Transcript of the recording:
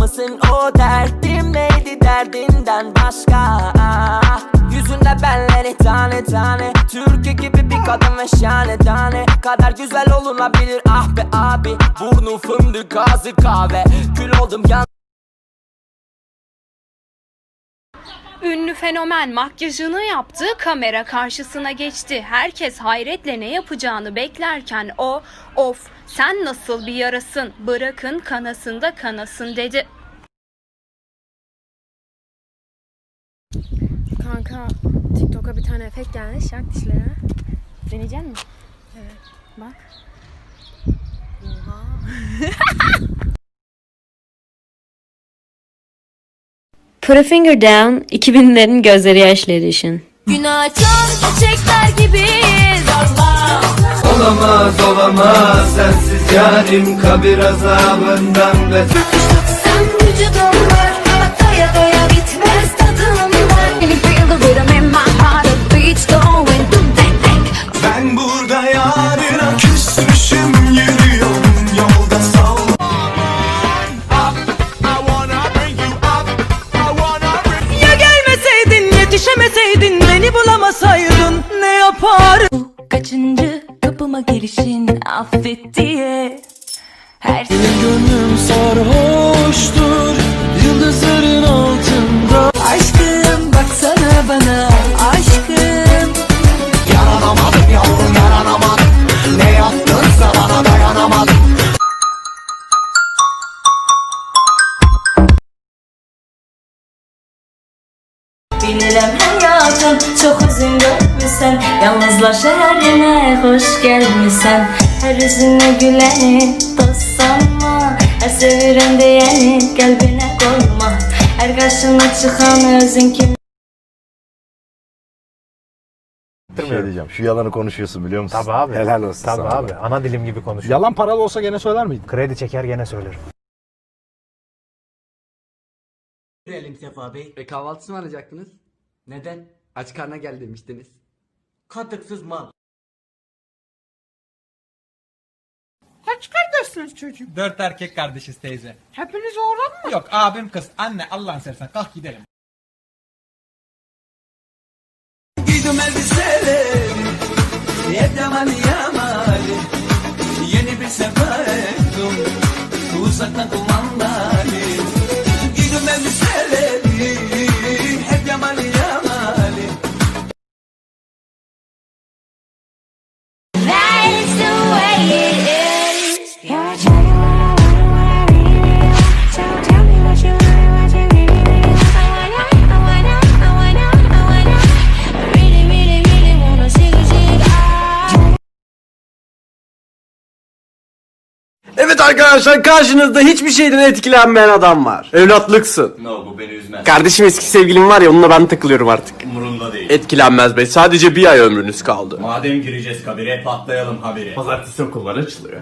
mısın? O derdim neydi derdinden başka? Yüzünde belleri tane tane Türkü gibi bir kadın ve şahane tane. Kadar güzel olunabilir ah be abi. Burnu fındık ağzı kahve. Kül oldum yan Ünlü fenomen makyajını yaptı, kamera karşısına geçti. Herkes hayretle ne yapacağını beklerken o, of sen nasıl bir yarasın, bırakın kanasında kanasın dedi. Kanka TikTok'a bir tane efekt geldi şak dişlere. Deneyecek misin? Evet. Bak. Put a finger down 2000'lerin gözleri yaşlı edition. Günah çok çiçekler gibiyiz Allah Olamaz olamaz sensiz yarim kabir azabından beter Sen vücudum var Doya doya bitmez tadım var beni bulamasaydın ne yapar? Kaçıncı kapıma gelişin affet diye. Her Gönlüm sarhoştur yıldızların altında. Aşkım baksana bana aşkım. Yaranamadım yavrum yaranamadım. Ne yaptınsa bana dayanamadım. Bilirim hayatım çok uzun görmüşsen Yalnızlar şehrine hoş gelmişsen Her yüzüne güleni dost sanma Her seviren diyeni kalbine koyma Her karşına çıkan özün kim Bir şey diyeceğim. Şu yalanı konuşuyorsun biliyor musun? Tabii abi. Helal olsun Tabii sana. abi. Ana dilim gibi konuşuyor. Yalan paralı olsa gene söyler miydin? Kredi çeker gene söylerim. Görelim Sefa Bey. E kahvaltısı mı alacaktınız? Neden? Aç karna gel demiştiniz. Katıksız mal. Kaç kardeşsiniz çocuğum? Dört erkek kardeşiz teyze. Hepiniz oğlan mı? Yok abim kız. Anne Allah'ın seversen kalk gidelim. Giydim elbiseleri Evet arkadaşlar karşınızda hiçbir şeyden etkilenmeyen adam var. Evlatlıksın. No bu beni üzmez Kardeşim eski sevgilim var ya onunla ben takılıyorum artık. Umurumda değil Etkilenmez bey. Sadece bir ay ömrünüz kaldı. Madem gireceğiz kabire patlayalım haberi Pazartesi okullar açılıyor.